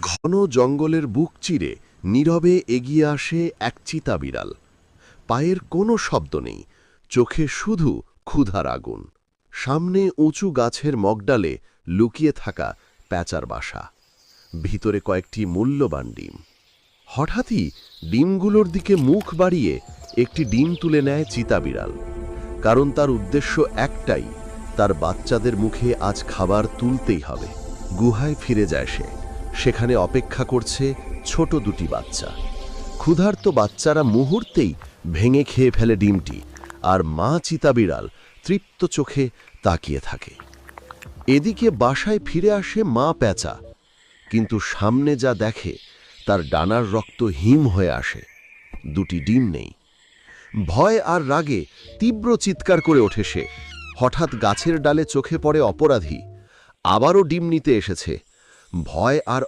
ঘন জঙ্গলের বুক চিরে নীরবে এগিয়ে আসে এক চিতা বিড়াল পায়ের কোনো শব্দ নেই, চোখে শুধু ক্ষুধার আগুন। সামনে উঁচু গাছের মগডালে লুকিয়ে থাকা প্যাঁচার বাসা। ভিতরে কয়েকটি মূল্যবান ডিম। হঠাৎই ডিমগুলোর দিকে মুখ বাড়িয়ে একটি ডিম তুলে নেয় চিতা বিড়াল কারণ তার উদ্দেশ্য একটাই, তার বাচ্চাদের মুখে আজ খাবার তুলতেই হবে। গুহায় ফিরে যায় সে। সেখানে অপেক্ষা করছে ছোট দুটি বাচ্চা। ক্ষুধার্ত বাচ্চারা মুহূর্তেই ভেঙে খেয়ে ফেলে ডিমটি, আর মা চিতা বিড়াল তৃপ্ত চোখে তাকিয়ে থাকে। এদিকে বাসায় ফিরে আসে মা প্যাঁচা, কিন্তু সামনে যা দেখে তার ডানার রক্ত হিম হয়ে আসে। দুটি ডিম নেই। ভয় আর রাগে তীব্র চিৎকার করে ওঠে সে। হঠাৎ গাছের ডালে চোখে পড়ে অপরাধী। আবারও ডিম নিতে এসেছে। ভয় আর